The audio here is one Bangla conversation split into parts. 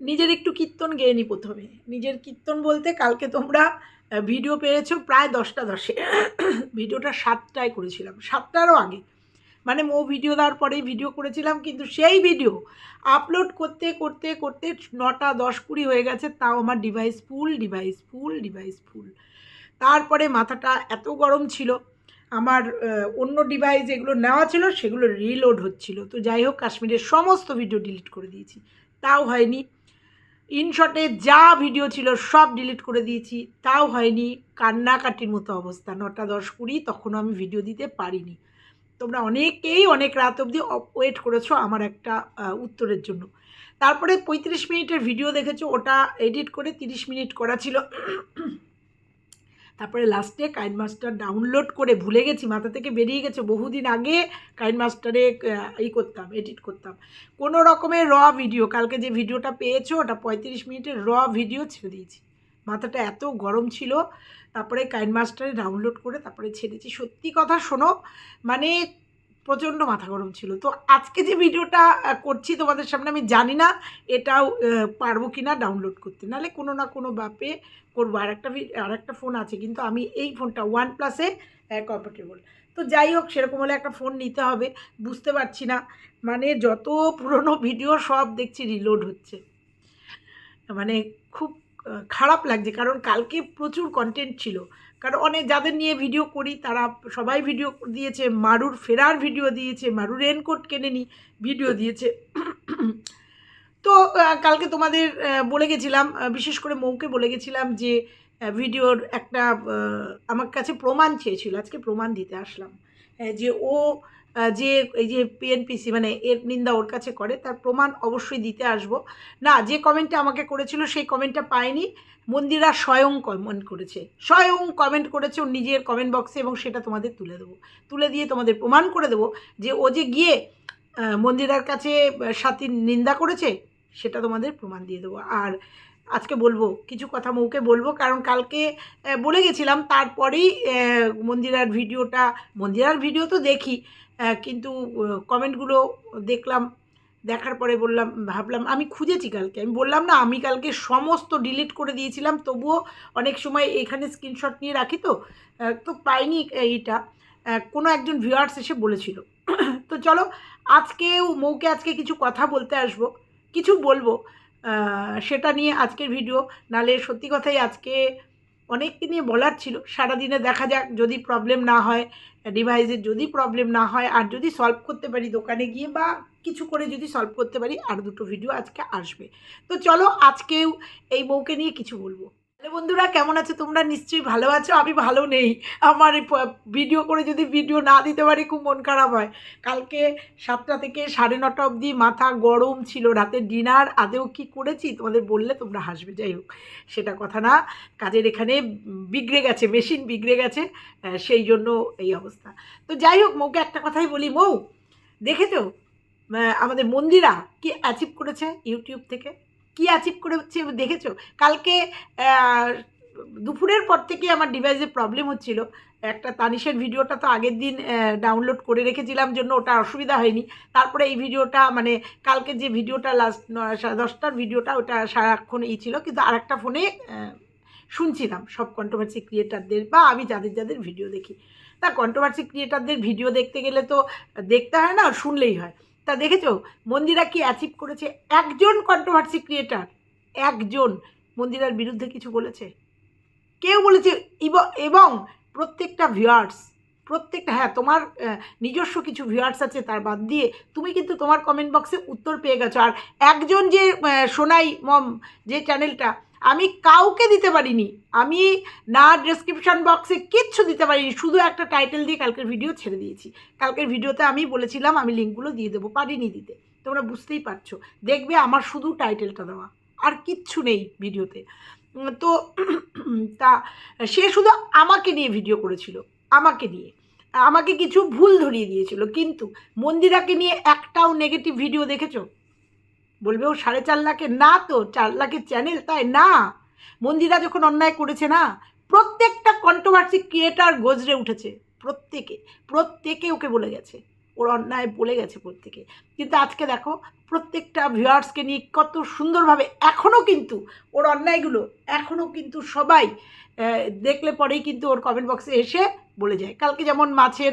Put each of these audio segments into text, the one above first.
নিজের একটু কীর্তন গেয়ে নি প্রথমে। নিজের কীর্তন বলতে কালকে তোমরা ভিডিও পেয়েছ প্রায় দশটা দশে। ভিডিওটা সাতটায় করেছিলাম। সাতটারও আগে। মানে মো ভিডিও দেওয়ার পরেই ভিডিও করেছিলাম, কিন্তু সেই ভিডিও আপলোড করতে করতে করতে নটা দশ কুড়ি হয়ে গেছে, তাও আমার device full device full device full তারপরে মাথাটা এত গরম ছিল, আমার অন্য ডিভাইস যেগুলো নেওয়া ছিল সেগুলো রিলোড হচ্ছিল। তো যাই হোক, কাশ্মীরের সমস্ত ভিডিও ডিলিট করে দিয়েছি। তাও হয়নি। ইনশটে যা ভিডিও ছিল সব ডিলিট করে দিয়েছি। তাও হয়নি। কান্নাকাটির মতো অবস্থা। নটা দশ কুড়ি, তখনও আমি ভিডিও দিতে পারিনি। তোমরা অনেকেই অনেক রাত অবধি ওয়েট করেছ আমার একটা উত্তরের জন্য। তারপরে পঁয়ত্রিশ মিনিটের ভিডিও দেখেছ, ওটা এডিট করে তিরিশ মিনিট করা ছিল। তারপরে লাস্টে কাইন মাস্টার ডাউনলোড করে ভুলে গেছি, মাথা থেকে বেরিয়ে গেছে, বহুদিন আগে কাইন মাস্টারে এই করতাম এডিট করতাম। কোনো রকমের র ভিডিও কালকে যে ভিডিওটা পেয়েছ, ওটা পঁয়ত্রিশ মিনিটের র ভিডিও ছেড়ে দিয়েছি। মাথাটা এত গরম ছিল, তারপরে কাইন মাস্টারে ডাউনলোড করে তারপরে ছেড়েছি সত্যি কথা শোনো মানে প্রচণ্ড মাথা গরম ছিল। তো আজকে যে ভিডিওটা করছি তোমাদের সামনে আমি জানি না এটাও পারব কি না ডাউনলোড করতে। নাহলে কোনো না কোনো বাপে করব। আর একটা আর একটা ফোন আছে, কিন্তু আমি এই ফোনটা ওয়ান প্লাসে কম্ফর্টেবল তো যাই হোক, সেরকম হলে একটা ফোন নিতে হবে। বুঝতে পারছি না। মানে যত পুরনো ভিডিও সব দেখছি রিলোড হচ্ছে। মানে খুব খারাপ লাগছে, কারণ কালকে প্রচুর কন্টেন্ট ছিল। কারণ অনেক যাদের নিয়ে ভিডিও করি, তারা সবাই ভিডিও দিয়েছে, মারুর ফেরার ভিডিও দিয়েছে, মারুর রেনকোট কেনে নি ভিডিও দিয়েছে। তো কালকে তোমাদের বলে গেছিলাম বিশেষ করে মৌকে বলে গেছিলাম যে ভিডিওর একটা আমার কাছে প্রমাণ চেয়েছিল, আজকে প্রমাণ দিতে আসলাম। যে ও যে এই যে পিএনপিসি মানে এর নিন্দা ওর কাছে করে, তার প্রমাণ অবশ্যই দিতে আসব। না, যে কমেন্টটা আমাকে করেছিল, সেই কমেন্টটা পায়নি মন্দিরা স্বয়ং কমেন্ট করেছে। স্বয়ং কমেন্ট করেছে ওর নিজের কমেন্ট বক্সে এবং সেটা তোমাদের তুলে দেবো। তুলে দিয়ে তোমাদের প্রমাণ করে দেবো যে ও যে গিয়ে মন্দিরার কাছে সাথীর নিন্দা করেছে, সেটা তোমাদের প্রমাণ দিয়ে দেবো। আর আজকে বলব, কিছু কথা মৌকে বলব। কারণ কালকে বলে গেছিলাম, তারপরেই মন্দিরার ভিডিওটা মন্দিরার ভিডিও তো দেখি কিন্তু কমেন্টগুলো দেখলাম, দেখার পরে বললাম, ভাবলাম, আমি খুঁজেছি কালকে। আমি বললাম, না, আমি কালকে সমস্ত ডিলিট করে দিয়েছিলাম, তবুও অনেক সময় এখানে স্ক্রিনশট নিয়ে রাখি তো। তো পাইনি এইটা কোনো একজন ভিউয়ার্স এসে বলেছিল। তো চলো, আজকেও, মৌকে আজকে কিছু কথা বলতে আসব, কিছু বলব। সেটা নিয়ে আজকের ভিডিও নালে সত্যি কথাই আজকে অনেককে নিয়ে বলার ছিল, সারাদিনে দেখা যাক যদি প্রবলেম না হয় ডিভাইসের যদি প্রবলেম না হয়, আর যদি সলভ করতে পারি দোকানে গিয়ে বা কিছু করে যদি সলভ করতে পারি, আর দুটো ভিডিও আজকে আসবে। তো চলো আজকেও এই বউকে নিয়ে কিছু বলব। হ্যালো বন্ধুরা, কেমন আছো? তোমরা নিশ্চয়ই ভালো আছো। আমি ভালো নেই। আমার ভিডিও করে যদি ভিডিও না দিতে পারি, খুব মন খারাপ হয়। কালকে সাতটা থেকে সাড়ে নটা অবধি মাথা গরম ছিল। রাতের ডিনার আদেও কি করেছি? তোমাদের বললে তোমরা হাসবে। যাই হোক, সেটা কথা না। কাজের এখানে বিগড়ে গেছে মেশিন বিগড়ে গেছে সেই জন্য এই অবস্থা। তো যাই হোক, মৌকে একটা কথাই বলি। মৌ, দেখেছ? আমাদের মন্দিরা কি অ্যাচিভ করেছে? ইউটিউব থেকে? কি অ্যাচিভ করেছে দেখেছ? কালকে দুপুরের পর থেকে আমার ডিভাইসে প্রবলেম হচ্ছিল। একটা তানিশের ভিডিওটা তো আগের দিন ডাউনলোড করে রেখেছিলাম জন্য ওটা অসুবিধা হয়নি। তারপরে এই ভিডিওটা মানে কালকে যে ভিডিওটা লাস্ট দশটার ভিডিওটা, ওটা সারাক্ষণ ই ছিল। কিন্তু আরেকটা ফোনে শুনছিলাম সব কন্ট্রোভার্সি ক্রিয়েটারদের বা আমি যাদের যাদের ভিডিও দেখি। তা কন্ট্রোভার্সি ক্রিয়েটারদের ভিডিও দেখতে গেলে তো দেখতে হয় না, শুনলেই হয়। তা দেখেছ? মন্দিরা কি অ্যাচিভ করেছে? একজন কন্ট্রোভার্সি ক্রিয়েটার একজন মন্দিরার বিরুদ্ধে কিছু বলেছে। কেউ বলেছে এবং প্রত্যেকটা ভিউয়ার্স প্রত্যেকটা হ্যাঁ তোমার নিজস্ব কিছু ভিউয়ার্স আছে, তার বাদ দিয়ে তুমি কিন্তু তোমার কমেন্ট বক্সে উত্তর পেয়ে গেছো। আর একজন যে সোনাই মম, যে চ্যানেলটা আমি কাউকে দিতে পারিনি। আমি না ডেসক্রিপশন বক্সে কিচ্ছু দিতে পারিনি, শুধু একটা টাইটেল দিয়ে কালকের ভিডিও ছেড়ে দিয়েছি। কালকের ভিডিওতে আমি বলেছিলাম আমি লিঙ্কগুলো দিয়ে দেবো, পারিনি দিতে। তোমরা বুঝতেই পারছ। দেখবে আমার শুধু টাইটেলটা দেওয়া, আর কিচ্ছু নেই ভিডিওতে তো। তা সে শুধু আমাকে নিয়ে ভিডিও করেছিল, আমাকে নিয়ে। আমাকে কিছু ভুল ধরিয়ে দিয়েছিল, কিন্তু মন্দিরাকে নিয়ে একটাও নেগেটিভ ভিডিও দেখেছ? বলবে, ও সাড়ে চার লাখের না তো, চার লাখের চ্যানেল তাই না? মন্দিরা যখন অন্যায় করেছে না, প্রত্যেকটা কন্ট্রোভার্সি ক্রিয়েটার গজরে উঠেছে, প্রত্যেকে প্রত্যেকে ওকে বলে গেছে। ওর অন্যায় বলে গেছে প্রত্যেকে। কিন্তু আজকে দেখো, প্রত্যেকটা ভিউয়ার্সকে নিয়ে কত সুন্দরভাবে এখনও কিন্তু ওর অন্যায়গুলো এখনও কিন্তু সবাই দেখলে পরেই কিন্তু ওর কমেন্ট বক্সে এসে বলে যায়। কালকে যেমন মাছের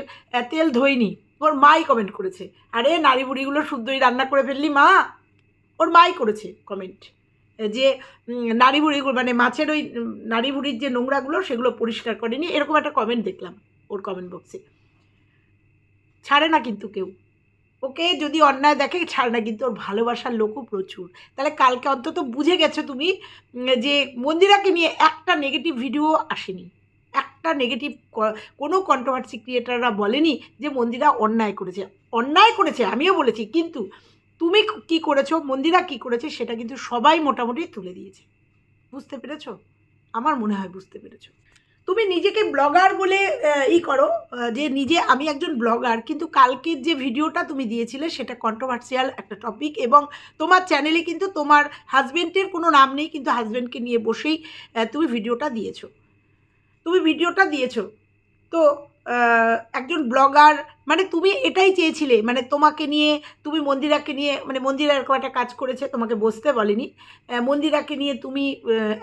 তেল ধোয়নি, ওর মাই কমেন্ট করেছে, আরে নারী বুড়িগুলো শুদ্ধই রান্না করে ফেললি মা। ওর মাই করেছে কমেন্ট যে নারী বুড়িগুলো মানে মাছের ওই নারী বুড়ির যে নোংরাগুলো সেগুলো পরিষ্কার করেনি, এরকম একটা কমেন্ট দেখলাম ওর কমেন্ট বক্সে ছাড়ে না কিন্তু কেউ। ওকে যদি অন্যায় দেখে, ছাড় না কিন্তু ওর ভালোবাসার লোকও প্রচুর। তাহলে কালকে অন্তত বুঝে গেছো তুমি যে মন্দিরাকে নিয়ে একটা নেগেটিভ ভিডিও আসেনি। একটা নেগেটিভ কোনো কন্ট্রোভার্সি ক্রিয়েটাররা বলেনি যে মন্দিরা অন্যায় করেছে। অন্যায় করেছে, আমিও বলেছি, কিন্তু তুমি কি করেছ, মন্দিরা কি করেছে, সেটা কিন্তু সবাই মোটামুটি তুলে দিয়েছে। বুঝতে পেরেছ? আমার মনে হয় বুঝতে পেরেছ। তুমি নিজেকে ব্লগার বলে ই করো যে নিজে আমি একজন ব্লগার, কিন্তু কালকের যে ভিডিওটা তুমি দিয়েছিলে, সেটা কন্ট্রোভার্সিয়াল একটা টপিক এবং তোমার চ্যানেলে কিন্তু তোমার হাজব্যান্ডের কোনো নাম নেই, কিন্তু হাজব্যান্ডকে নিয়ে বসেই তুমি ভিডিওটা দিয়েছ। তুমি ভিডিওটা দিয়েছ। তো একজন ব্লগার মানে তুমি এটাই চেয়েছিলে মানে তোমাকে নিয়ে, তুমি মন্দিরাকে নিয়ে মানে মন্দিরা এরকম একটা কাজ করেছে, তোমাকে বসতে বলেনি। মন্দিরাকে নিয়ে তুমি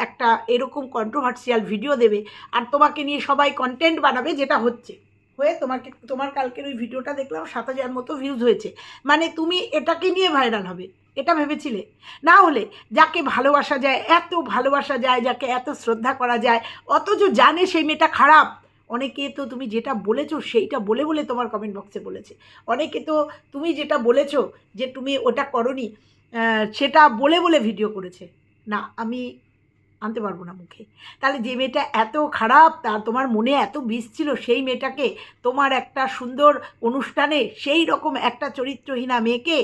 একটা এরকম কন্ট্রোভার্সিয়াল ভিডিও দেবে, আর তোমাকে নিয়ে সবাই কন্টেন্ট বানাবে, যেটা হচ্ছে। হয়ে তোমাকে, তোমার কালকের ওই ভিডিওটা দেখলাম সাত হাজার মতো ভিউজ হয়েছে। মানে তুমি এটাকে নিয়ে ভাইরাল হবে, এটা ভেবেছিলে? না হলে যাকে ভালোবাসা যায়, এত ভালোবাসা যায়, যাকে এত শ্রদ্ধা করা যায়, অথচ জানে সেই মেয়েটা খারাপ। অনেকে তো তুমি যেটা বলেছ সেইটা বলে বলে তোমার কমেন্ট বক্সে বলেছে। অনেকে তো তুমি যেটা বলেছ যে তুমি ওটা করনি সেটা বলে বলে ভিডিও করেছে। না, আমি আনতে পারব না মুখে। তাহলে যে মেয়েটা এত খারাপ তার তোমার মনে এত বিষ ছিল সেই মেয়েটাকে তোমার একটা সুন্দর অনুষ্ঠানে সেই রকম একটা চরিত্রহীনা মেয়েকে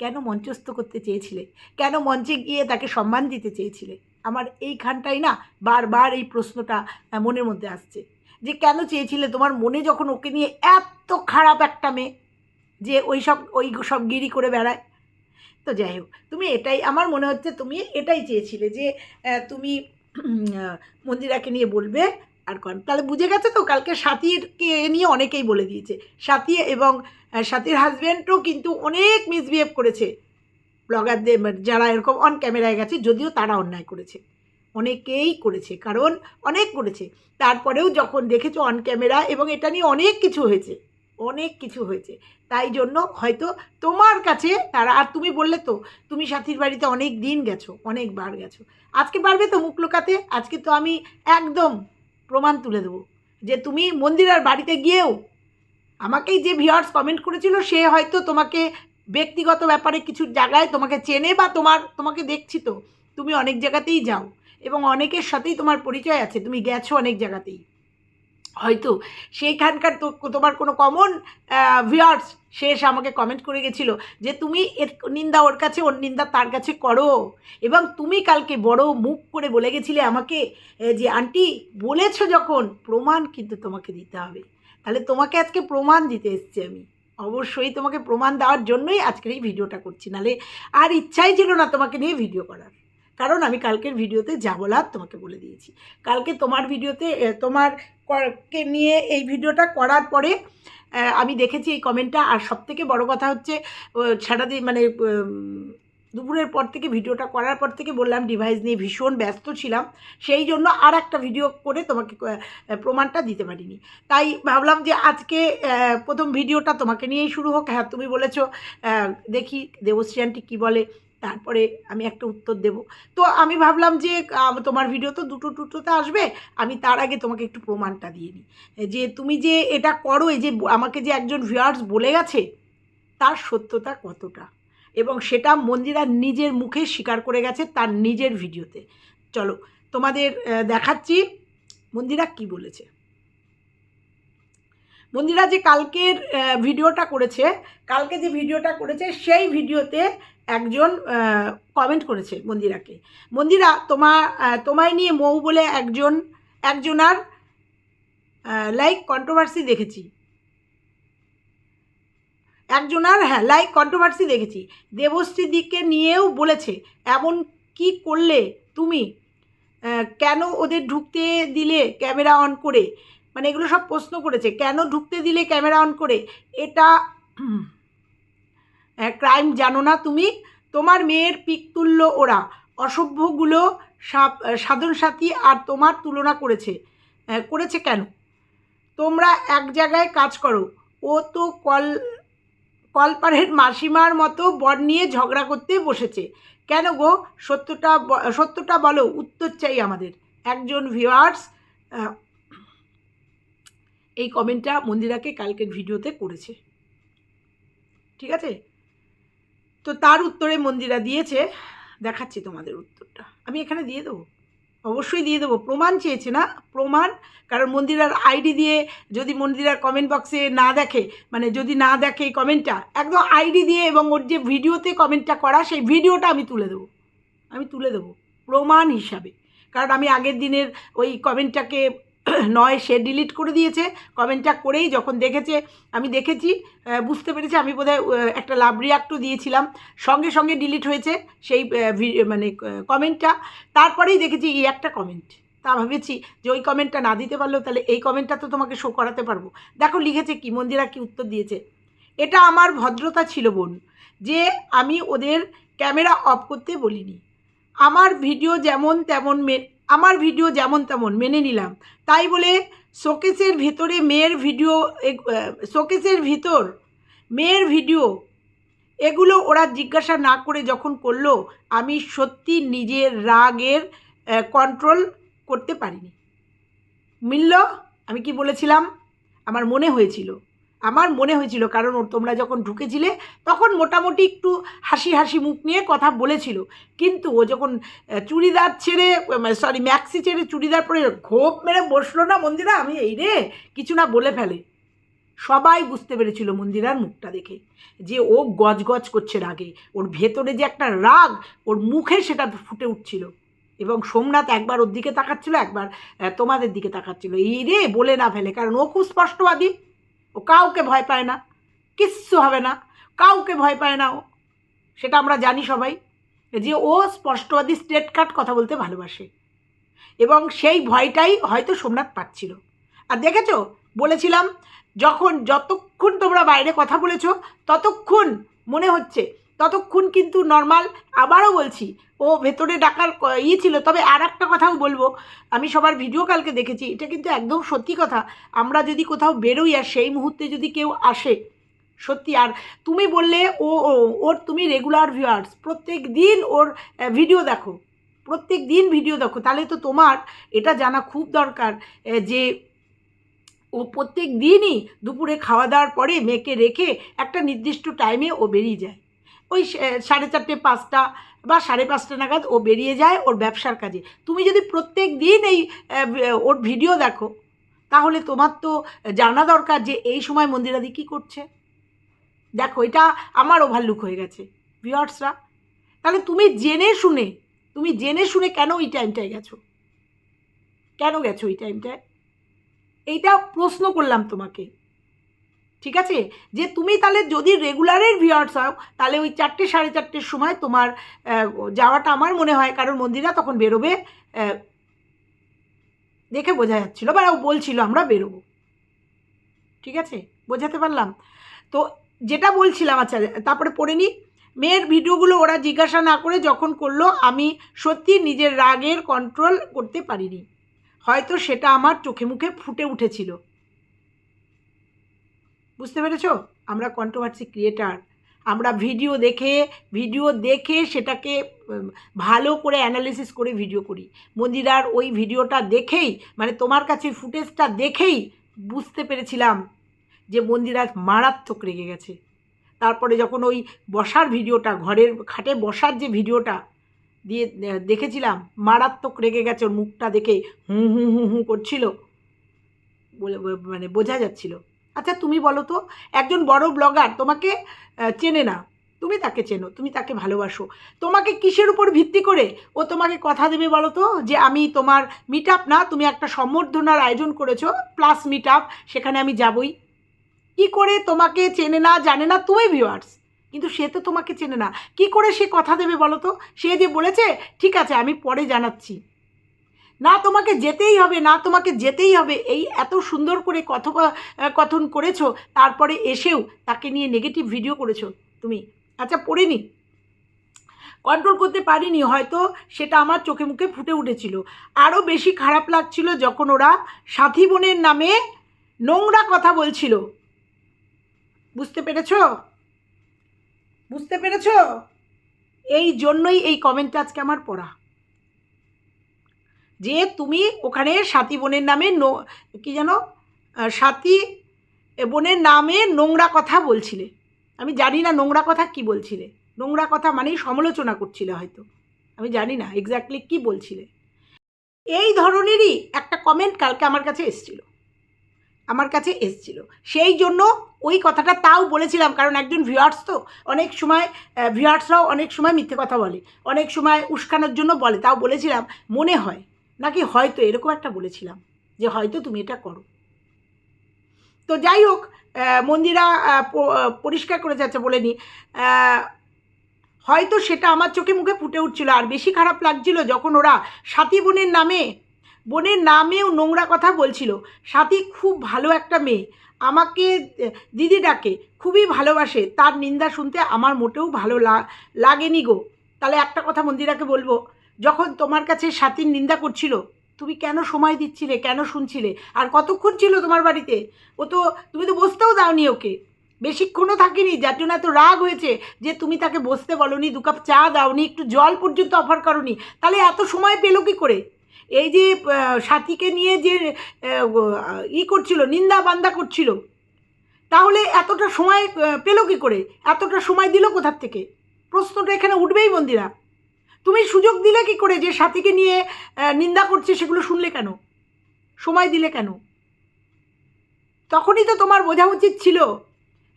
কেন মঞ্চস্থ করতে চেয়েছিলে? কেন মঞ্চে গিয়ে তাকে সম্মান দিতে চেয়েছিলে? আমার এইখানটাই না বারবার এই প্রশ্নটা মনের মধ্যে আসছে। যে কেন চেয়েছিলে? তোমার মনে যখন ওকে নিয়ে এত খারাপ একটা মেয়ে যে ওই সব ওই সব গিরি করে বেড়ায়? তো যাই হোক, তুমি এটাই, আমার মনে হচ্ছে তুমি এটাই চেয়েছিলে যে তুমি মন্দিরাকে নিয়ে বলবে আর কন তাহলে বুঝে গেছে তো কালকে সাথীরকে নিয়ে অনেকেই বলে দিয়েছে। সাথী এবং সাথীর হাজব্যান্ডও কিন্তু অনেক মিসবিহেভ করেছে। ব্লগারদের মানে যারা এরকম অন ক্যামেরায় গেছে, যদিও তারা অন্যায় করেছে। অনেকেই করেছে, কারণ অনেক করেছে। তারপরেও যখন দেখেছ অন ক্যামেরা এবং এটা নিয়ে অনেক কিছু হয়েছে, অনেক কিছু হয়েছে। তাই জন্য হয়তো তোমার কাছে তারা, আর তুমি বললে তো, তুমি সাথীর বাড়িতে অনেক দিন গেছো, অনেকবার গেছো। আজকে পারবে তো মুখ লোকাতে? আজকে তো আমি একদম প্রমাণ তুলে দেবো যে তুমি মন্দিরার বাড়িতে গিয়েও আমাকেই যে ভিউয়ার্স কমেন্ট করেছিল, সে হয়তো তোমাকে ব্যক্তিগত ব্যাপারে কিছু জায়গায় তোমাকে চেনে বা তোমার, তোমাকে দেখছি তো। তুমি অনেক জায়গাতেই যাও। এবং অনেকের সাথেই তোমার পরিচয় আছে, তুমি গেছো অনেক জায়গাতেই। হয়তো সেইখানকার তোমার কোনো কমন ভিউয়ার্স সে এসে আমাকে কমেন্ট করে গেছিল যে তুমি এর নিন্দা ওর কাছে, ওর নিন্দা তার কাছে করো। এবং তুমি কালকে বড় মুখ করে বলে গেছিলে আমাকে যে আন্টি বলেছ যখন প্রমাণ কিন্তু তোমাকে দিতে হবে। তাহলে তোমাকে আজকে প্রমাণ দিতে এসছি আমি। অবশ্যই তোমাকে প্রমাণ দেওয়ার জন্যই আজকের এই ভিডিওটা করছি। নাহলে আর ইচ্ছাই ছিল না তোমাকে নিয়ে ভিডিও করার। কারণ আমি কালকের ভিডিওতে যা বলার তোমাকে বলে দিয়েছি। কালকে তোমার ভিডিওতে তোমার কে নিয়ে এই ভিডিওটা করার পরে আমি দেখেছি এই কমেন্টটা আর সবথেকে বড় কথা হচ্ছে সারাদিন মানে দুপুরের পর থেকে ভিডিওটা করার পর থেকে বললাম ডিভাইস নিয়ে ভীষণ ব্যস্ত ছিলাম। সেই জন্য আর একটা ভিডিও করে তোমাকে প্রমাণটা দিতে পারিনি। তাই ভাবলাম যে আজকে প্রথম ভিডিওটা তোমাকে নিয়েই শুরু হোক। হ্যাঁ তুমি বলেছ দেখি দেবশ্রী আন্টি কী বলে। তারপরে আমি একটা উত্তর দেব। তো আমি ভাবলাম যে তোমার ভিডিও তো দুটো দুটোতে আসবে, আমি তার আগে তোমাকে একটু প্রমাণটা দিয়ে নিই। যে তুমি যে এটা করো, এই যে আমাকে যে একজন ভিউয়ার্স বলে গেছে, তার সত্যতা কতটা? এবং সেটা মন্দিরা নিজের মুখে স্বীকার করে গেছে তার নিজের ভিডিওতে চলো, তোমাদের দেখাচ্ছি মন্দিরা কি বলেছে। মন্দিরা যে কালকের ভিডিওটা করেছে, কালকে যে ভিডিওটা করেছে, সেই ভিডিওতে একজন কমেন্ট করেছে মন্দিরাকে। মন্দিরা তোমার তোমায় নিয়ে মৌ বলে একজন, একজনার লাইক কন্ট্রোভার্সি দেখেছি। একজনার হ্যাঁ লাইক কন্ট্রোভার্সি দেখেছি। দেবশ্রী দিকে নিয়েও বলেছে, এমন কি করলে তুমি? কেন ওদের ঢুকতে দিলে ক্যামেরা অন করে? মানে এগুলো সব প্রশ্ন করেছে, কেন ঢুকতে দিলে ক্যামেরা অন করে? এটা ক্রাইম জানো না তুমি? তোমার মেয়ের পিক তুললো ওরা। অসভ্যগুলো সাধন সাথী আর তোমার তুলনা করেছে। আহ, করেছে কেন? তোমরা এক জায়গায় কাজ করো। ও তো কল কলপাড়ের মাসিমার মতো বর নিয়ে ঝগড়া করতে বসেছে। কেন গো? সত্যটা সত্যটা বলো উত্তর চাই আমাদের। একজন ভিউয়ার্স এই কমেন্টটা মন্দিরাকে কালকের ভিডিওতে করেছে। ঠিক আছে? তো তার উত্তরে মন্দিরা দিয়েছে, দেখাচ্ছি তোমাদের উত্তরটা। আমি এখানে দিয়ে দেবো? অবশ্যই দিয়ে দেবো। প্রমাণ চেয়েছে না? প্রমাণ? কারণ মন্দিরার আইডি দিয়ে যদি মন্দিরার কমেন্ট বক্সে না দেখে মানে যদি না দেখে এই কমেন্টটা একদম আইডি দিয়ে এবং ওর যে ভিডিওতে কমেন্টটা করা, সেই ভিডিওটা আমি তুলে দেবো। আমি তুলে দেবো। প্রমাণ হিসাবে। কারণ আমি আগের দিনের ওই কমেন্টটাকে নয়, সে ডিলিট করে দিয়েছে। কমেন্টটা করেই যখন দেখেছে, আমি দেখেছি বুঝতে পেরেছি, আমি বোধহয় একটা লাভ রিয়াক্টও দিয়েছিলাম। সঙ্গে সঙ্গে ডিলিট হয়েছে সেই মানে কমেন্টটা তারপরেই দেখেছি, এই একটা কমেন্ট তা ভেবেছি যে ওই কমেন্টটা না দিতে পারলেও তাহলে এই কমেন্টটা তো তোমাকে শো করাতে পারব। দেখো, লিখেছে কি, মন্দিরা কি উত্তর দিয়েছে? এটা আমার ভদ্রতা ছিল, বোন, যে আমি ওদের ক্যামেরা অফ করতে বলিনি। আমার ভিডিও যেমন তেমন আমার ভিডিও যেমন তেমন, মেনে নিলাম। তাই বলে শোকেসের ভেতরে মেয়ের ভিডিও শোকেসের ভিতর মেয়ের ভিডিও এগুলো ওরা জিজ্ঞাসা না করে যখন করল, আমি সত্যি নিজের রাগের কন্ট্রোল করতে পারিনি। মিলল? আমি কি বলেছিলাম? আমার মনে হয়েছিল। আমার মনে হয়েছিল, কারণ ওর তোমরা যখন ঢুকেছিলে, তখন মোটামুটি একটু হাসি হাসি মুখ নিয়ে কথা বলেছিল। কিন্তু ও যখন চুড়িদার ছেড়ে সরি ম্যাক্সি ছেড়ে চুড়িদার পরে ঘোপ মেরে বসল না মন্দিরা, আমি এই রে, কিছু না বলে ফেলে। সবাই বুঝতে পেরেছিল মন্দিরার মুখটা দেখে, যে ও গজগজ করছে রাগে। ওর ভেতরে যে একটা রাগ, ওর মুখে সেটা ফুটে উঠছিল। এবং সোমনাথ একবার ওর দিকে তাকাচ্ছিল, একবার তোমাদের দিকে তাকাচ্ছিল। এই রে বলে না ফেলে, কারণ ও খুব স্পষ্টবাদী। ও কাউকে ভয় পায় না, কিচ্ছু হবে না, কাউকে ভয় পায় না ও। সেটা আমরা জানি সবাই, যে ও স্পষ্টবাদী স্ট্রেট কাট কথা বলতে ভালোবাসে। এবং সেই ভয়টাই হয়তো সোমনাথ পাচ্ছিল। আর দেখেছ, বলেছিলাম, যখন যতক্ষণ তোমরা বাইরে কথা বলেছ, ততক্ষণ মনে হচ্ছে ততক্ষণ কিন্তু নর্মাল আবারও বলছি, ও ভেতরে ডাকার ইয়ে ছিল, তবে আর একটা কথাও বলব, আমি সবার ভিডিও কালকে দেখেছি, এটা কিন্তু একদম সত্যি কথা, আমরা যদি কোথাও বেরোই আর সেই মুহূর্তে যদি কেউ আসে, সত্যি, আর তুমি বললে ও- ওর তুমি রেগুলার ভিউয়ার্স প্রত্যেক দিন ওর ভিডিও দেখো, প্রত্যেক দিন ভিডিও দেখো, তাহলে তো তোমার এটা জানা খুব দরকার যে ও প্রত্যেক দিনই দুপুরে খাওয়া দাওয়ার পরে মেয়েকে রেখে একটা নির্দিষ্ট টাইমে ও বেরিয়ে যায়। ওই সাড়ে চারটে পাঁচটা বা সাড়ে পাঁচটা নাগাদ ও বেরিয়ে যায় ওর ব্যবসার কাজে। তুমি যদি প্রত্যেক দিন এই ওর ভিডিও দেখো, তাহলে তোমার তো জানা দরকার যে এই সময় মন্দিরাদি কী করছে। দেখো, এটা আমার ওভারলুক হয়ে গেছে ভিওয়ার্সরা তাহলে তুমি জেনে শুনে, তুমি জেনে শুনে কেন ওই টাইমটায় গেছো? কেন গেছো ওই টাইমটায় এইটা প্রশ্ন করলাম তোমাকে। ঠিক আছে? যে তুমি তাহলে যদি রেগুলারের ভিউয়ার্স হও, তাহলে ওই চারটে, সাড়ে চারটের সময় তোমার যাওয়াটা আমার মনে হয়, কারণ মন্দিরা তখন বেরোবে দেখে বোঝা যাচ্ছিল বা বলছিল, আমরা বেরোবো। ঠিক আছে? বোঝাতে পারলাম? তো যেটা বলছিলাম আচ্ছা তারপরে পড়ে নি মেয়ের ভিডিওগুলো ওরা জিজ্ঞাসা না করে যখন করল, আমি সত্যি নিজের রাগের কন্ট্রোল করতে পারিনি। হয়তো সেটা আমার চোখে মুখে ফুটে উঠেছিল। বুঝতে পেরেছ? আমরা কন্ট্রোভার্সি ক্রিয়েটার আমরা ভিডিও দেখে ভিডিও দেখে সেটাকে ভালো করে অ্যানালিসিস করে ভিডিও করি। মন্দিরার ওই ভিডিওটা দেখেই মানে তোমার কাছে ফুটেজটা দেখেই বুঝতে পেরেছিলাম যে মন্দিরা মারাত্মক রেগে গেছে। তারপরে যখন ওই বসার ভিডিওটা ঘরের খাটে বসার যে ভিডিওটা দিয়ে দেখেছিলাম, মারাত্মক রেগে গেছে ওর মুখটা দেখে হুঁ হুঁ হুঁ হুঁ, করছিল বলে মানে বোঝা যাচ্ছিল। আচ্ছা তুমি বলো তো, একজন বড় ব্লগার তোমাকে চেনে না। তুমি তাকে চেনো, তুমি তাকে ভালোবাসো। তোমাকে কিসের উপর ভিত্তি করে ও তোমাকে কথা দেবে বলো তো? যে আমি তোমার মিট না, তুমি একটা সম্বর্ধনার আয়োজন করেছ প্লাস মিট সেখানে আমি যাবই। কি করে তোমাকে চেনে না, জানে না তুমি ভিউয়ার্স কিন্তু সে তো তোমাকে চেনে না। কি করে সে কথা দেবে বলো তো? সে যে বলেছে, ঠিক আছে, আমি পরে জানাচ্ছি। না তোমাকে যেতেই হবে, না তোমাকে যেতেই হবে। এই এত সুন্দর করে কথোপ কথন করেছ, তারপরে এসেও তাকে নিয়ে নেগেটিভ ভিডিও করেছ। তুমি আচ্ছা পড়িনি কন্ট্রোল করতে পারিনি, হয়তো সেটা আমার চোখে মুখে ফুটে উঠেছিল। আরও বেশি খারাপ লাগছিল যখন ওরা সাথী বোনের নামে নোংরা কথা বলছিল। বুঝতে পেরেছ? বুঝতে পেরেছ? এই জন্যই এই কমেন্টটা আজকে আমার পড়া। যে তুমি ওখানে সাথী বোনের নামে নো, কী যেন সাথী বোনের নামে নোংরা কথা বলছিলে। আমি জানি না নোংরা কথা কি বলছিলে। নোংরা কথা মানেই সমালোচনা করছিলে হয়তো। আমি জানি না এক্স্যাক্টলি কি বলছিলে। এই ধরনেরই একটা কমেন্ট কালকে আমার কাছে এসছিল। আমার কাছে এসছিল। সেই জন্য ওই কথাটা তাও বলেছিলাম, কারণ একজন ভিউয়ার্স তো অনেক সময় ভিউয়ার্সরাও অনেক সময় মিথ্যে কথা বলে। অনেক সময় উস্কানোর জন্য বলে, তাও বলেছিলাম, মনে হয়। নাকি হয়তো, এরকম একটা বলেছিলাম যে হয়তো তুমি এটা করো। তো যাই হোক মন্দিরা পরিষ্কার করে যাচ্ছে বলেনি। হয়তো সেটা আমার চোখে মুখে ফুটে উঠছিল। আর বেশি খারাপ লাগছিল যখন ওরা সাথী বোনের নামে, বোনের নামেও নোংরা কথা বলছিল। সাথী খুব ভালো একটা মেয়ে। আমাকে, দিদি ডাকে, খুবই ভালোবাসে। তার নিন্দা শুনতে আমার মোটেও ভালো লাগেনি গো। তাহলে একটা কথা মন্দিরাকে বলব যখন তোমার কাছে সাথীর নিন্দা করছিল, তুমি কেন সময় দিচ্ছিলে, কেন শুনছিলে? আর কতক্ষণ ছিল তোমার বাড়িতে? ও তো, তুমি তো বসতেও দাওনি ওকে। বেশিক্ষণও থাকিনি, যার জন্য এত রাগ হয়েছে যে তুমি তাকে বসতে বলনি, দু কাপ চা দাওনি, একটু জল পর্যন্ত অফার করনি। তাহলে এত সময় পেল কি করে? এই যে সাথীকে নিয়ে যে ই করছিল, নিন্দা বান্দা করছিল, তাহলে এতটা সময় পেল কি করে? এতটা সময় দিল কোথার থেকে? প্রশ্নটা এখানে উঠবেই মন্দিরা তুমি সুযোগ দিলে কি করে যে সাথীকে নিয়ে নিন্দা করছে সেগুলো শুনলে কেন? সময় দিলে কেন? তখনই তো তোমার বোঝা উচিত ছিল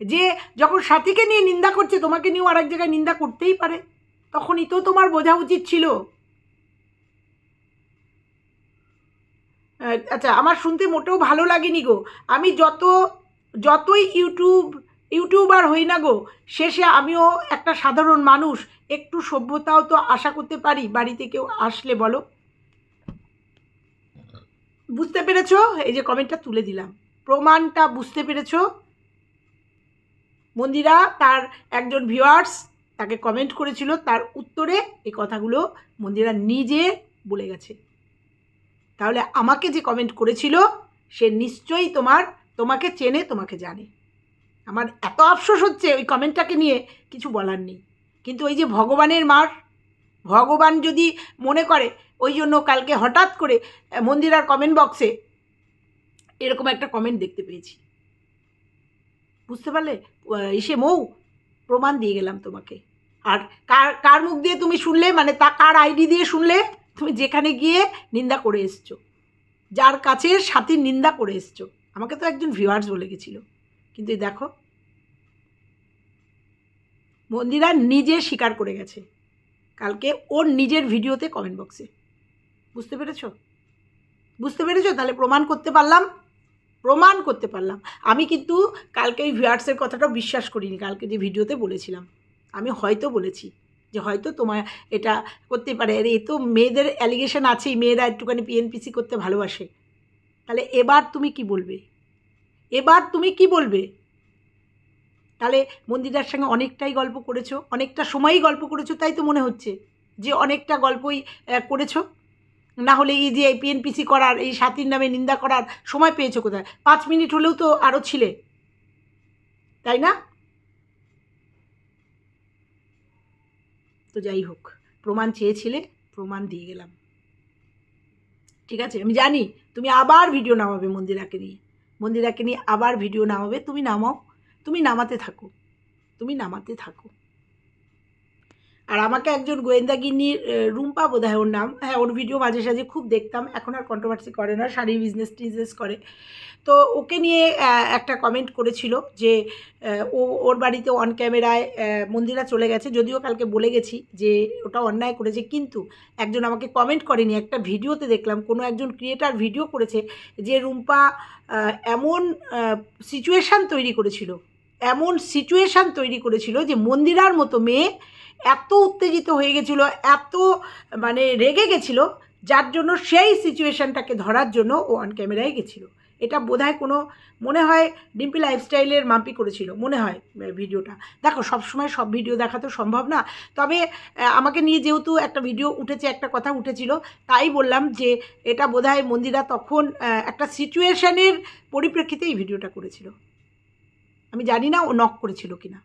যে যখন সাথীকে নিয়ে নিন্দা করছে, তোমাকে নিয়েও আরেক জায়গায় নিন্দা করতেই পারে। তখনই তো তোমার বোঝা উচিত ছিল। আচ্ছা আমার শুনতে মোটেও ভালো লাগেনি গো। আমি যত, যতই ইউটিউব ইউটিউবার হই না গো। শেষে আমিও একটা সাধারণ মানুষ, একটু সভ্যতাও তো আশা করতে পারি বাড়িতে কেউ আসলে বলো। বুঝতে পেরেছ? এই যে কমেন্টটা তুলে দিলাম। প্রমাণটা বুঝতে পেরেছ? মন্দিরা তার একজন ভিউয়ার্স তাকে কমেন্ট করেছিল, তার উত্তরে এই কথাগুলো মন্দিরা নিজে বলে গেছে। তাহলে আমাকে যে কমেন্ট করেছিল, সে নিশ্চয়ই তোমার, তোমাকে চেনে, তোমাকে জানে। আমার এত আফসোস হচ্ছে ওই কমেন্টটাকে নিয়ে কিছু বলার নেই। কিন্তু ওই যে ভগবানের মার, ভগবান যদি মনে করে, ওই জন্য কালকে হঠাৎ করে মন্দিরার কমেন্ট বক্সে এরকম একটা কমেন্ট দেখতে পেয়েছি। বুঝতে পারলে? ইসে মৌ, প্রমাণ দিয়ে গেলাম তোমাকে। আর কার কার মুখ দিয়ে তুমি শুনলে? মানে তা কার আইডি দিয়ে শুনলে? তুমি যেখানে গিয়ে নিন্দা করে এসছো। যার কাছে সাথীর নিন্দা করে এসছো। আমাকে তো একজন ভিউয়ার্স বলে গেছিল। কিন্তু দেখো, মন্দিরা নিজে স্বীকার করে গেছে। কালকে ওর নিজের ভিডিওতে কমেন্ট বক্সে বুঝতে পেরেছ? বুঝতে পেরেছ? তাহলে প্রমাণ করতে পারলাম। প্রমাণ করতে পারলাম। আমি কিন্তু কালকে ওই ভিউয়ার্সের কথাটাও বিশ্বাস করিনি, কালকে যে ভিডিওতে বলেছিলাম। আমি হয়তো বলেছি যে হয়তো তোমার এটা করতে পারে। আর, এ তো মেয়েদের অ্যালিগেশন আছেই। মেয়েরা একটুখানি পিএনপিসি করতে ভালোবাসে। তাহলে এবার তুমি কি বলবে? এবার তুমি কি বলবে? তাহলে মন্দিরার সঙ্গে অনেকটাই গল্প করেছ, অনেকটা সময়ই গল্প করেছ, তাই তো মনে হচ্ছে যে অনেকটা গল্পই করেছ? না হলে এই যে পিএনপিসি করার, এই সাথীর নামে নিন্দা করার সময় পেয়েছ কোথায়? পাঁচ মিনিট হলেও তো আরও ছিলে। তাই না? তো যাই হোক, প্রমাণ চেয়েছিলে, প্রমাণ দিয়ে গেলাম। ঠিক আছে, আমি জানি তুমি আবার ভিডিও নামাবে মন্দিরাকে নিয়ে। মন্দিরাকে নিয়ে আবার ভিডিও নামাবে তুমি নামাও। তুমি নামাতে থাকো। তুমি নামাতে থাকো। আর আমাকে একজন গোয়েন্দাগিন্নির রুম্পা বোধ হয় ওর নাম। হ্যাঁ ওর ভিডিও মাঝে সাঝে খুব দেখতাম, এখন আর কন্ট্রোভার্সি করে না শাড়ির বিজনেস টিজনেস করে। তো ওকে নিয়ে একটা কমেন্ট করেছিল যে ও, ওর বাড়িতে অন ক্যামেরায় মন্দিরা চলে গেছে। যদিও কালকে বলে গেছি যে, ওটা অন্যায় করেছে, কিন্তু একজন আমাকে কমেন্ট করেনি। একটা ভিডিওতে দেখলাম, কোনো একজন ক্রিয়েটার ভিডিও করেছে যে, রুম্পা এমন সিচুয়েশান তৈরি করেছিল, এমন সিচুয়েশান তৈরি করেছিল যে, মন্দিরার মতো মেয়ে এত উত্তেজিত হয়ে গেছিল, এত মানে রেগে গেছিল, যার জন্য সেই সিচুয়েশনটাকে ধরার জন্য ও অন ক্যামেরায় গেছিল। এটা বোধহয় কোনো, মনে হয় ডিম্পি লাইফস্টাইলের মাম্পি করেছিল, মনে হয় ভিডিওটা দেখো, সবসময় সব ভিডিও দেখা তো সম্ভব না, তবে আমাকে নিয়ে যেহেতু একটা ভিডিও উঠেছে, একটা কথা উঠেছিল, তাই বললাম যে এটা বোধহয় মন্দিরা তখন একটা সিচুয়েশানের পরিপ্রেক্ষিতে এই ভিডিওটা করেছিল। আমি জানি না ও নক করেছিল কিনা।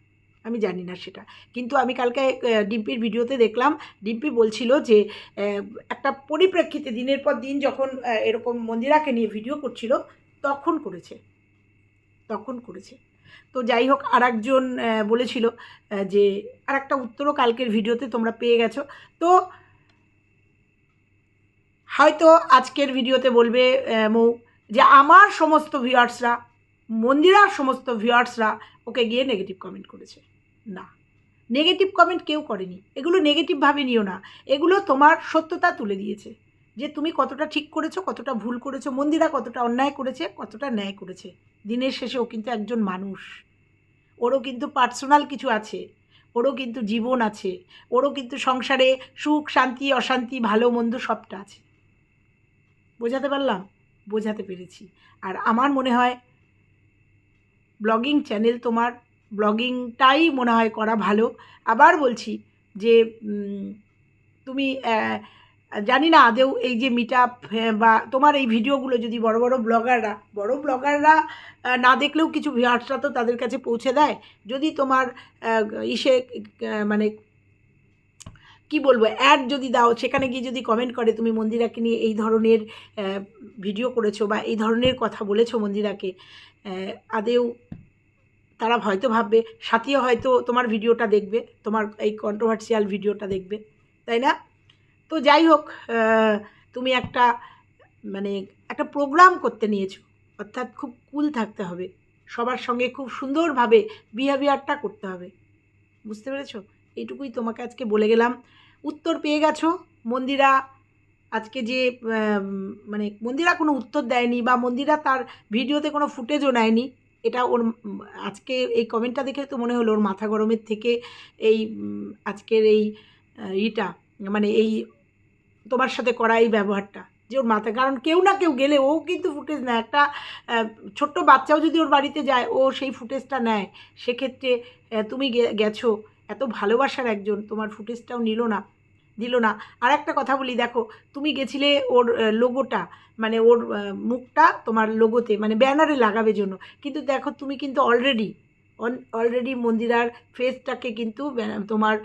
আমি জানি না সেটা। কিন্তু আমি কালকে ডিম্পির ভিডিওতে দেখলাম, ডিম্পি বলছিল যে একটা পরিপ্রেক্ষিতে দিনের পর দিন যখন এরকম মন্দিরাকে নিয়ে ভিডিও করছিল, তখন করেছে। তখন করেছে। তো যাই হোক আর একজন বলেছিল যে আর একটা উত্তরও কালকের ভিডিওতে তোমরা পেয়ে গেছো। তো হয়তো আজকের ভিডিওতে বলবে মৌ, যে, আমার সমস্ত ভিউয়ার্সরা মন্দিরার সমস্ত ভিউয়ার্সরা ওকে গিয়ে নেগেটিভ কমেন্ট করেছে। না। নেগেটিভ কমেন্ট কেউ করেনি। এগুলো নেগেটিভভাবে নিও না। এগুলো তোমার সত্যতা তুলে দিয়েছে। যে তুমি কতটা ঠিক করেছ, কতটা ভুল করেছ, মন্দিরা কতটা অন্যায় করেছে, কতটা ন্যায় করেছে। দিনের শেষে ও কিন্তু একজন মানুষ। ওরও কিন্তু পার্সোনাল কিছু আছে। ওরও কিন্তু জীবন আছে। ওরও কিন্তু সংসারে সুখ, শান্তি, অশান্তি, ভালো, মন্দ সবটা আছে। বোঝাতে পারলাম? বোঝাতে পেরেছি। আর আমার মনে হয় ব্লগিং চ্যানেল তোমার ব্লগিংটাই মনে হয় করা ভালো। আবার বলছি যে তুমি জানি না আদেও এই যে মিট আপ বা তোমার এই ভিডিওগুলো যদি বড় বড় ব্লগাররা বড় ব্লগাররা না দেখলেও কিছু ভিউয়ার্সরা তো তাদের কাছে পৌঁছে দেয়। যদি তোমার ইসে মানে কি বলব অ্যাড যদি দাও, সেখানে গিয়ে যদি কমেন্ট করে, তুমি মন্দিরাকে নিয়ে এই ধরনের ভিডিও করেছ বা এই ধরনের কথা বলেছ মন্দিরাকে আদেও তারা হয়তো ভাববে, সাথীও হয়তো তোমার ভিডিওটা দেখবে, তোমার এই কন্ট্রোভার্সিয়াল ভিডিওটা দেখবে, তাই না? তো যাই হোক তুমি একটা মানে একটা প্রোগ্রাম করতে নিয়েছো, অর্থাৎ খুব কুল থাকতে হবে, সবার সঙ্গে খুব সুন্দরভাবে বিহেভিয়ারটা করতে হবে, বুঝতে পেরেছ? এইটুকুই তোমাকে আজকে বলে গেলাম। উত্তর পেয়ে গেছো, মন্দিরা আজকে যে মানে মন্দিরা কোনো উত্তর দেয়নি বা মন্দিরা তার ভিডিওতে কোনো ফুটেজও নেয়নি এটা ওর আজকে এই কমেন্টটা দেখে তো মনে হলো ওর মাথা গরমের থেকে এই আজকের এই ইটা মানে এই তোমার সাথে করা এই ব্যবহারটা, যে ওর মাথা, কারণ কেউ না কেউ গেলে ও কিন্তু ফুটেজ নেয়। একটা ছোট্ট বাচ্চাও যদি ওর বাড়িতে যায়, ও সেই ফুটেজটা নেয়। সেক্ষেত্রে তুমি গেছো, এত ভালোবাসার একজন, তোমার ফুটেজটাও নিল না। দিল না। আর একটা কথা বলি, দেখো, তুমি গেছিলে ওর লোগোটা মানে ওর মুখটা তোমার লোগোতে মানে ব্যানারে লাগাবে জন্য। কিন্তু দেখো, তুমি কিন্তু অলরেডি অলরেডি মন্দিরার ফেসটাকে কিন্তু তোমার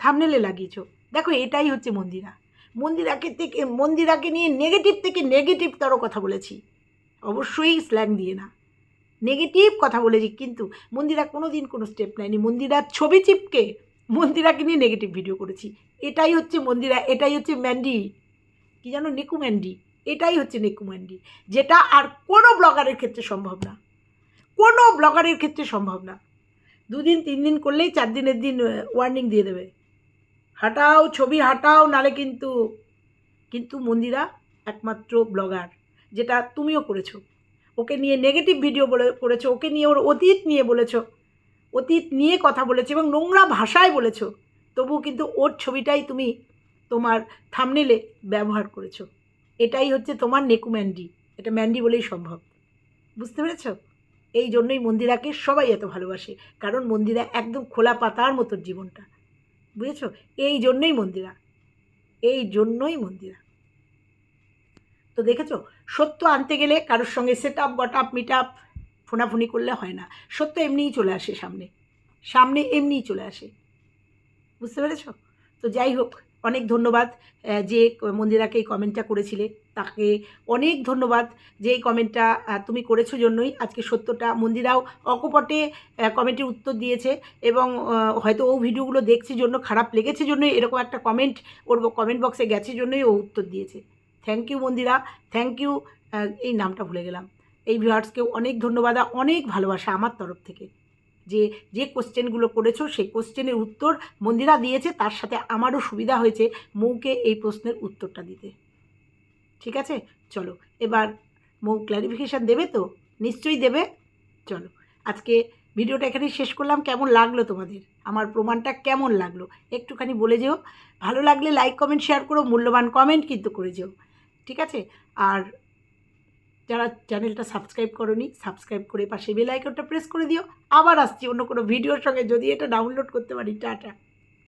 থামনেলে লাগিয়েছো। দেখো, এটাই হচ্ছে মন্দিরা। মন্দিরাকে থেকে, মন্দিরাকে নিয়ে নেগেটিভ থেকে নেগেটিভ নেগেটিভতর কথা বলেছি। অবশ্যই স্ল্যাং দিয়ে না। নেগেটিভ কথা বলেছি, কিন্তু মন্দিরা কোনো দিন কোনো স্টেপ নেয়নি। মন্দিরার ছবি চিপকে মন্দিরাকে নিয়ে নেগেটিভ ভিডিও করেছি। এটাই হচ্ছে মন্দিরা, এটাই হচ্ছে ম্যান্ডি। কি জানো? নিকু ম্যান্ডি। এটাই হচ্ছে নিকু ম্যান্ডি। যেটা আর কোনো ব্লগারের ক্ষেত্রে সম্ভব না। কোনো ব্লগারের ক্ষেত্রে সম্ভব না। দুদিন, তিন দিন করলেই চার দিনের দিন ওয়ার্নিং দিয়ে দেবে। হাঁটাও, ছবি হাঁটাও, নালে কিন্তু কিন্তু মন্দিরা একমাত্র ব্লগার, যেটা তুমিও করেছ। ওকে নিয়ে নেগেটিভ ভিডিও বলে, করেছ, ওকে নিয়ে ওর অতীত নিয়ে বলেছ। অতীত নিয়ে কথা বলেছ এবং নোংরা ভাষায় বলেছ তবু কিন্তু ওর ছবিটাই তুমি তোমার থামনেলে ব্যবহার করেছ। এটাই হচ্ছে তোমার নেকু ম্যান্ডি, এটা ম্যান্ডি বলেই সম্ভব। বুঝতে পেরেছ? এই জন্যই মন্দিরাকে সবাই এত ভালোবাসে, কারণ মন্দিরা একদম খোলা পাতার মতো জীবনটা। বুঝেছ? এই জন্যই মন্দিরা। এই জন্যই মন্দিরা। তো দেখেছ? সত্য আনতে গেলে কারোর সঙ্গে set up got up meet up ফোনাফুনি করলে হয় না। সত্য এমনিই চলে আসে সামনে। সামনে এমনিই চলে আসে। বুঝতে পেরেছ? তো যাই হোক, অনেক ধন্যবাদ যে মন্দিরাকে এই কমেন্টটা করেছিলে। তাকে অনেক ধন্যবাদ যে এই কমেন্টটা তুমি করেছ জন্যই। আজকে সত্যটা মন্দিরাও অকপটে কমেন্টের উত্তর দিয়েছে এবং হয়তো ও ভিডিওগুলো দেখছে জন্য, খারাপ লেগেছে জন্যই এরকম একটা কমেন্ট ওর কমেন্ট বক্সে গেছে জন্যই ও উত্তর দিয়েছে। Thank you Mandira thank you এই নামটা ভুলে গেলাম। এই ভিউয়ার্সকেও অনেক ধন্যবাদ অনেক ভালোবাসা আমার তরফ থেকে। যে যে কোশ্চেনগুলো করেছ, সেই কোশ্চেনের উত্তর মন্দিরা দিয়েছে, তার সাথে আমারও সুবিধা হয়েছে মৌকে এই প্রশ্নের উত্তরটা দিতে। ঠিক আছে? চলো, এবার মৌ ক্ল্যারিফিকেশান দেবে তো? নিশ্চয়ই দেবে? চলো, আজকে ভিডিওটা এখানেই শেষ করলাম। কেমন লাগল তোমাদের? আমার প্রমাণটা কেমন লাগল? একটুখানি বলে যেও। ভালো লাগলে লাইক কমেন্ট শেয়ার করো। মূল্যবান কমেন্ট কিন্তু করে যেও। ঠিক আছে? আর যারা চ্যানেলটা সাবস্ক্রাইব করনি, সাবস্ক্রাইব করে পাশে বেল আইকনটা প্রেস করে দিও। আবার আসছি অন্য কোনো ভিডিওর সঙ্গে। যদি এটা ডাউনলোড করতে পারি, টাটা।